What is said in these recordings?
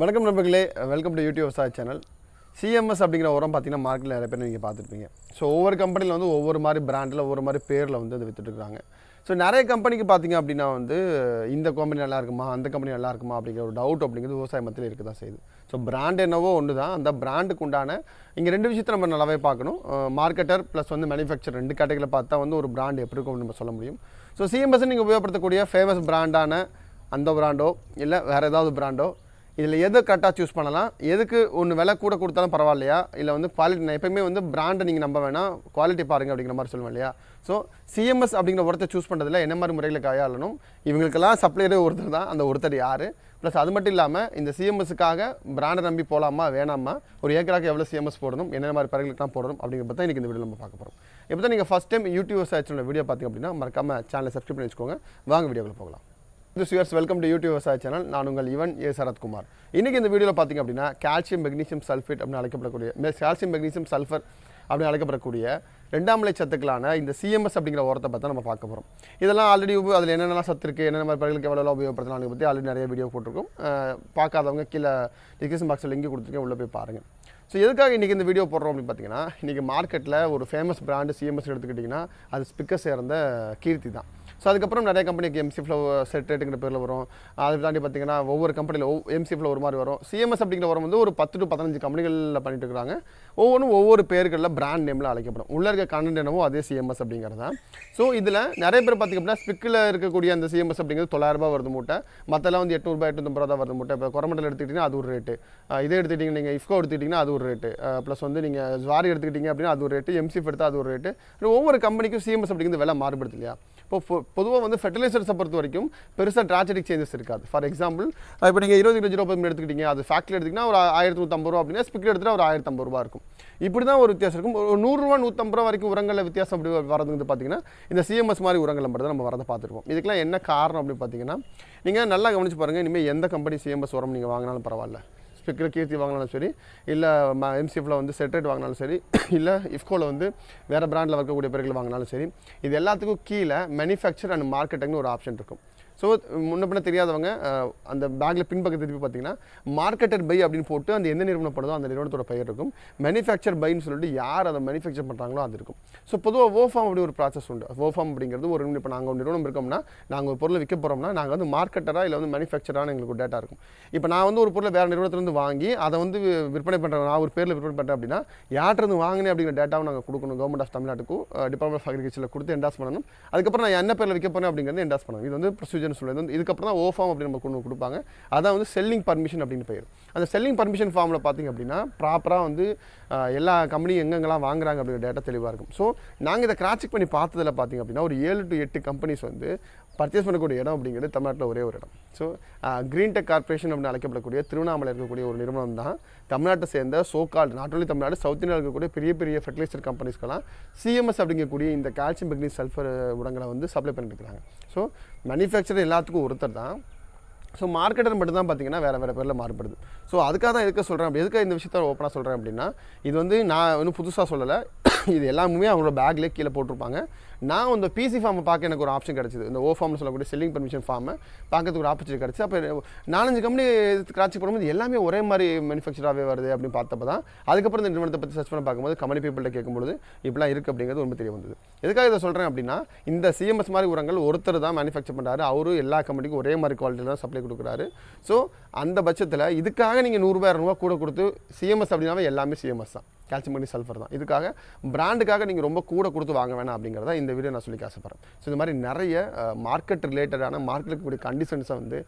வணக்கம் நண்பர்களே welcome to YouTube விவசாய சேனல் சிஎம்எஸ் அப்படிங்கிற உரம் பார்த்தீங்கன்னா மார்க்கெட்டில் நிறைய பேர் நீங்கள் பார்த்துருப்பீங்க. ஸோ ஒவ்வொரு கம்பெனியில் வந்து ஒவ்வொரு மாதிரி பிராண்டில் ஒவ்வொரு மாதிரி பேரில் வந்து அதை வித்துட்ருக்காங்க ஸோ நிறைய கம்பெனிக்கு பார்த்தீங்க அப்படின்னா வந்து இந்த கம்பெனி நல்லா இருக்குமா அந்த கம்பெனி நல்லா இருக்குமா அப்படிங்கிற ஒரு டவுட் அப்படிங்கிறது விவசாய மத்தியில் இருக்க தான் செய்யுது. ஸோ பிராண்ட் என்னவோ ஒன்று தான். அந்த பிராண்டுக்கு உண்டான இங்கே ரெண்டு விஷயத்தை நம்ம நல்லாவே பார்க்கணும். மார்க்கெட்டர் ப்ளஸ் வந்து மேனுஃபேக்சர் ரெண்டு கேட்டகரியில் பார்த்தா வந்து ஒரு பிராண்ட் எப்படி இருக்கும் நம்ம சொல்ல முடியும். ஸோ சிஎம்எஸ் நீங்கள் உபயோகப்படுத்தக்கூடிய ஃபேமஸ் பிராண்டான அந்த பிராண்டோ இல்லை வேறு ஏதாவது பிராண்டோ இதில் எது கரெக்டாக சூஸ் பண்ணலாம்? எதுக்கு ஒன்று விலை கூட கொடுத்தாலும் பரவாயில்லையா? இல்லை வந்து குவாலிட்டி நான் எப்பயுமே வந்து பிராண்டை நீங்கள் நம்ப வேணாம். குவாலிட்டி பாருங்க அப்படிங்கிற மாதிரி சொல்லுவேன் இல்லையா? ஸோ சிஎம்எஸ் அப்படிங்கிற ஒருத்தர் சூஸ் பண்ணுறதுல என்ன மாதிரி முறையில் கையாளணும்? இவங்களுக்கெல்லாம் சப்ளையரே ஒருத்தர் தான். அந்த ஒருத்தர் யார்? ப்ளஸ் அது மட்டும் இல்லாமல் இந்த சிஎம்எஸ்க்காக பிராண்டை நம்பி போகலாமா வேணாமா? ஒரு ஏக்கராக்கு எவ்வளோ சிஎம்எஸ் போடணும்? என்னென்ன மாதிரி பறவைகளுக்குலாம் போடணும்? அப்படிங்கிற பற்றி இன்றைக்கி இந்த வீடியோ நம்ம பார்க்க போகிறோம் இப்போ தான் நீங்கள் ஃபஸ்ட் டைம் யூடியூப் சர்ச்சோட வீடியோ பார்த்தீங்க அப்படின்னா மறக்காம சேனலை சப்ஸ்கிரைப் பண்ணி வச்சுக்கோங்க. வாங்க வீடியோவில் போகலாம். இது வெல்கம் டு யூடியூப் விவசாய சேனல் நான் உங்கள் இவன் ஏ சரத்குமார் இன்றைக்கி இந்த வீடியோவில் பார்த்திங்க அப்படின்னா கால்சியம் மெக்னீசியம் சல்ஃபேட் அப்படின்னு அழைக்கப்படக்கூடிய கால்சியம் மெக்னீசியம் சல்ஃபர் அப்படின்னு அழைக்கப்படக்கூடிய ரெண்டாம் நிலை சத்துக்களான இந்த சிஎம்எஸ் அப்படிங்கிற உரத்தை பற்றி நம்ம பார்க்க போகிறோம் இதெல்லாம் ஆல்ரெடி அதில் என்னென்னலாம் சத்து இருக்குது என்னென்ன மாதிரி பறவைகளுக்கு எவ்வளோ உபயோகப்படுத்தலாம் பற்றி ஆல்ரெடி நிறைய வீடியோ போட்டிருக்கோம். பார்க்காதவங்க கீழே டிஸ்கிரிப்ஷன் பாக்ஸில் லிங்க் கொடுத்துருக்கேன் உள்ளே போய் பாருங்கள் ஸோ எதுக்காக இன்றைக்கி இந்த வீடியோ போடுறோம் அப்படின்னு பார்த்தீங்கன்னா இன்றைக்கி மார்க்கெட்டில் ஒரு ஃபேமஸ் பிராண்டு சிஎம்எஸ் எடுத்துக்கிட்டிங்கன்னா அது ஸ்பிக்கர் சேர்ந்த கீர்த்தி தான். ஸோ அதுக்கப்புறம் நிறைய கம்பெனிக்கு எம்சி ஃப்ளோ செட் ரேட்டுங்கிற பேரில் வரும். அதை தாண்டி பார்த்தீங்கன்னா ஒவ்வொரு கம்பெனியில் எம்சி ஃப்ளோ ஒரு மாதிரி வரும். சிஎம்எஸ் அப்படிங்கிற வரும் வந்து ஒரு பத்து டு பதினஞ்சு கம்பெனிகளில் பண்ணிட்டு இருக்காங்க. ஒவ்வொன்றும் ஒவ்வொரு பேர்களில் பிராண்ட் நேமில் அழைக்கப்படும். உள்ளே இருக்க கண்டென்ட் என்னவோ அதே சிஎம்எஸ் அப்படிங்கிறது. தான் ஸோ இதில் நிறைய பேர் பார்த்திங்க அப்படின்னா ஸ்பிக்கில் இருக்கக்கூடிய அந்த சிஎம்எஸ் அப்படிங்கிறது தொள்ளாயிரரூபா வருது மூட்டை. மற்றெல்லாம் வந்து எட்நூறுபா எட்நூத்தம்பது ரூபா வருது மூட்டை. இப்போ குரமண்டல் எடுத்துக்கிட்டிங்கன்னா அது ஒரு ரேட்டு இதே எடுத்துக்கிட்டிங்க நீங்கள் இஃப்கோ எடுத்துக்கிட்டிங்கன்னா அது ஒரு ரேட்டு ப்ளஸ் வந்து நீங்கள் ஜுவாரி எடுத்துக்கிட்டிங்க அப்படின்னா அது ஒரு ரேட்டு எம்சிஎஃப் எடுத்தால் அது ஒரு ரேட்டு ஒவ்வொரு கம்பெனிக்கும் சிஎம்எஸ் அப்படிங்கிறது விலை மாறுபடுது இல்லையா? இப்போ பொதுவாக வந்து ஃபெர்டிலைசர்ஸை பொறுத்த வரைக்கும் பெருசாக டிராஜடிக் சேஞ்சஸ் இருக்காது. ஃபார் எக்ஸாம்பிள் இப்போ நீங்கள் இருபது கிலோ ஜீரோ பத்து எடுத்துக்கிட்டீங்க அது ஃபேக்ட்ரி எடுத்திங்கன்னா ஒரு ஆயிரத்தி நூற்றம்பது ரூபா அப்படின்னா ஸ்பிக்கர் எடுத்தால் ஒரு ஆயிரத்தி ஐம்பது ரூபா இருக்கும். இப்படி தான் ஒரு வித்தியாசம் இருக்கும். ஒரு நூறுரூவா நூற்றம்பது ரூபா வரைக்கும் உரங்களில் வித்தியாசம் அப்படி வரதுங்கிறது பார்த்தீங்கன்னா இந்த சிஎம்எஸ் மாதிரி உரங்களை மட்டும் தான் நம்ம வரதை பார்த்துருப்போம். இதுக்கெல்லாம் என்ன காரணம் அப்படின்னு பார்த்தீங்கன்னா நீங்கள் நல்லா கவனிச்சு பாருங்கள் இனிமேல் எந்த கம்பெனி சிஎம்எஸ் உரம் நீங்கள் வாங்கினாலும் பரவாயில்ல. ஸ்பிக்கர் கீர்த்தி வாங்கினாலும் சரி இல்லை எம்சிஎஃப்ல வந்து செட்ரேட் வாங்கினாலும் சரி இல்லை இஃப்கோவில் வந்து வேறு பிராண்டில் இருக்கக்கூடிய பொருட்கள் வாங்கினாலும் சரி இது எல்லாத்துக்கும் கீழே மேனுஃபேக்சர் அண்ட் மார்க்கெட்டிங்னு ஒரு ஆப்ஷன் இருக்கும். ஸோ முன்ன பின்ன தெரியாதவங்க அந்த பேக்கில் பின்பக்கம் திருப்பி பார்த்தீங்கன்னா மார்க்கெட்டர் பை அப்படின்னு போட்டு அந்த எந்த நிறுவனம் படுதோ அந்த நிறுவனத்தோட பெயர் இருக்கும். மேனுஃபேக்சர் பைன்னு சொல்லிட்டு யார் அதை மேனுஃபேக்சர் பண்ணுறாங்களோ அது இருக்கும். ஸோ பொதுவாக ஓஃபார்ம் அப்படி ஒரு ப்ராசஸ் உண்டு. ஓஃபார்ம் அப்படிங்கிறது ஒரு இப்போ நாங்கள் ஒரு நிறுவனம் இருக்கோம்னா நாங்கள் ஒரு பொருளை விற்க போகிறோம்னா நாங்கள் வந்து மார்க்கெட்டராக இல்லை வந்து மேனுஃபேக்சரான எங்களுக்கு ஒரு டேட்டா இருக்கும். இப்போ நான் வந்து ஒரு பொருளை வேறு நிறுவனத்துலேருந்து வாங்கி அதை வந்து விற்பனை பண்ணுறேன் நான் ஒரு பேரில் விற்பனை பண்ணுறேன் அப்படின்னா யார்கிட்ட வாங்கினேன் அப்படிங்கிற டேட்டாவை நாங்கள் கொடுக்கணும். கவர்மெண்ட் ஆஃப் தமிழ்நாட்டுக்கும் டிபார்ட்மெண்ட் ஆஃப் அக்ரிகல்ச்சரில் கொடுத்து என்டாஸ் பண்ணணும். அதுக்கப்புறம் நான் என்ன பேரில் விற்க போகிறேன் அப்படிங்கிறது என்டாஸ் பண்ணணும். இது வந்து ப்ரொசீஜர்னு சொல்லுது வந்து இதுக்கப்புறம் தான் ஃபார்ம் அப்படின்னு நம்ம கொண்டு கொடுப்பாங்க. அதான் வந்து செல்லிங் பர்மிஷன் அப்படின்னு பேர் அந்த செல்லிங் பர்மிஷன் ஃபார்மில் பார்த்தீங்க அப்படின்னா ப்ராப்பராக வந்து எல்லா கம்பெனியும் எங்கெங்கெல்லாம் வாங்குறாங்க அப்படிங்கிற டேட்டா தெளிவாக இருக்கும். ஸோ நாங்கள் இதை கிராஸ் பண்ணி பார்த்ததில் பார்த்தீங்க அப்படின்னா ஒரு ஏழு டு எட்டு கம்பெனிஸ் வந்து பர்ச்சேஸ் பண்ணக்கூடிய இடம் அப்படிங்கிறது தமிழ்நாட்டில் ஒரே ஒரு இடம். ஸோ க்ரீன் டெக் அப்படின்னு அழைக்கப்படக்கூடிய திருவண்ணாமலை இருக்கக்கூடிய ஒரு நிறுவனம் தான். தமிழ்நாட்டை சேர்ந்த சோக்கால் நாட் ஒன்லி தமிழ்நாடு சவுத் இந்தியாவில் இருக்கக்கூடிய பெரிய பெரிய ஃபெர்டிலைசர் கம்பெனிஸ்க்கெல்லாம் சிஎம்எஸ் அப்படிங்கக்கூடிய இந்த கால்சியம் மெக்னீஸ் சல்ஃபர் உரங்களை வந்து சப்ளை பண்ணிட்டு இருக்கிறாங்க. ஸோ மேனுஃபேக்சர் எல்லாத்துக்கும் ஒருத்தர் தான். ஸோ மார்க்கெட்டர் மட்டும் தான் பார்த்தீங்கன்னா வேறு வேறு பேரில் மாறுபடுது. ஸோ அதுக்காக தான் எதுக்க சொல்கிறேன் அப்படி எதுக்காக இந்த விஷயத்த ஓப்பனாக சொல்கிறேன் அப்படின்னா இது வந்து நான் இன்னும் புதுசாக சொல்லலை. இது எல்லாமே அவங்களோட பேக்லேயே கீழே போட்டிருப்பாங்க. நான் இந்த பிசி ஃபார்மை பார்க்க எனக்கு ஒரு ஆப்ஷன் கிடச்சிது. இந்த ஓ ஃபார்ம்னு சொல்லக்கூடிய செல்லிங் பர்மிஷன் ஃபார்மை பார்க்கறதுக்கு ஒரு ஆப்பர்ச்சுனிட்டி கிடச்சி அப்போ நாலஞ்சு கம்பெனி கிராச்சி பண்ணும்போது எல்லாமே ஒரே மாதிரி மேனுஃபேக்சராகவே வருது அப்படின்னு பார்த்தப்ப தான் அதுக்கப்புறம் இந்த நிறுவனத்தை பற்றி சர்ச் பண்ண பார்க்கும்போது கம்பெனி பீப்பிள்கிட்ட கேட்கும்போது இப்படிலாம் இருக்குது அப்படிங்கிறது ரொம்ப தெரிய வந்தது. எதுக்காக இதை சொல்கிறேன் அப்படின்னா இந்த சிஎம்எஸ் மாதிரி உரங்கள் ஒருத்தர் தான் மேனுஃபேக்சர் பண்ணுறாரு அவரும் எல்லா கம்பெனிக்கும் ஒரே மாதிரி குவாலிட்டி தான் சப்ளை கொடுக்குறாரு. ஸோ அந்த பட்சத்தில் இதுக்காக நீங்கள் நூறுரூபா இரநூறுவா கூட கொடுத்து சிஎம்எஸ் அப்படின்னாவே எல்லாமே சிஎம்எஸ் தான். கால்சியம் பண்ணி சல்ஃபர் தான். இதுக்காக பிராண்டுக்காக நீங்கள் ரொம்ப கூட கொடுத்து வாங்க வேணாம் அப்படிங்கிறத இந்த வீடியோ நான் சொல்லி ஆசைப்பட்றேன் ஸோ இந்த மாதிரி நிறைய மார்க்கெட் ரிலேட்டடான மார்க்கெட் இருக்கக்கூடிய கண்டிஷன்ஸை வந்து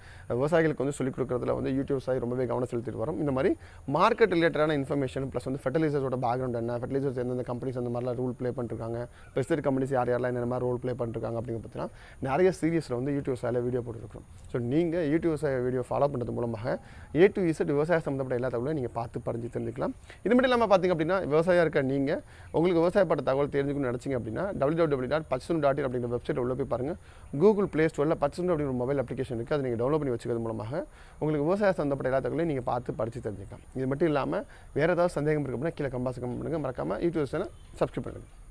விவசாயிகளுக்கு வந்து சொல்லிக் கொடுக்குறதுல வந்து யூடியூப் விவசாயி ரொம்பவே கவனம் செலுத்திட்டு வரோம். இந்த மாதிரி மார்க்கெட் ரிலேட்டடான இன்ஃபர்மேஷன் ப்ளஸ் வந்து ஃபெர்டிலைசர்ஸோட பேக்ரவுண்ட் என்ன ஃபெர்டிலைசர்ஸ் எந்தெந்த கம்பெனிஸ் அந்த மாதிரிலாம் ரூல் ப்ளே பண்ணிருக்காங்க பெஸ்ட் கம்பெனிஸ் யார் யாரெல்லாம் என்ன மாதிரி ரோல் ப்ளே பண்ணிருக்காங்க அப்படிங்கிற பார்த்தீங்கன்னா நிறைய சீரியஸில் வந்து யூடியூப் சாயில் வீடியோ போட்டுருக்கோம் ஸோ நீங்கள் யூடியூப் சாய் வீடியோ ஃபாலோ பண்ணுறது மூலமாக ஏ டு இசட் விவசாய சம்மந்தப்பட்ட எல்லா தகவலையும் நீங்கள் பார்த்து பறிஞ்சு தெரிஞ்சுக்கலாம் இது மட்டும் இல்லாமல் பார்த்தீங்க அப்படின்னா விவசாயியாக இருக்க நீங்கள் உங்களுக்கு விவசாயப்பட்ட தகவல் தெரிஞ்சுக்கணும்னு நினச்சிங்க அப்படின்னா டபிள்யூ டபிள்யூ டாட் பச்சனு டாட் இன் அப்படிங்கிற வெப்சைட் உள்ளே போய் பாருங்கள் கூகுள் ப்ளே ஸ்டோரில் பச்சனு அப்படிங்கிற ஒரு மொபைல் அப்ளிகேஷன் இருக்குது அதை நீங்கள் டவுன்லோட் பண்ணி வச்சுக்கிறது மூலமாக உங்களுக்கு விவசாய சந்தப்பட்ட எல்லா தகவலையும் நீங்கள் பார்த்து படித்து தெரிஞ்சுக்கலாம். இது மட்டும் இல்லாமல் வேறு ஏதாவது சந்தேகம் இருக்குது அப்படின்னா கீழே கம்பாஸ் கமெண்ட் பண்ணுங்கள் மறக்காமல் யூடியூப் சேனல் சப்ஸ்கிரைப் பண்ணுங்கள்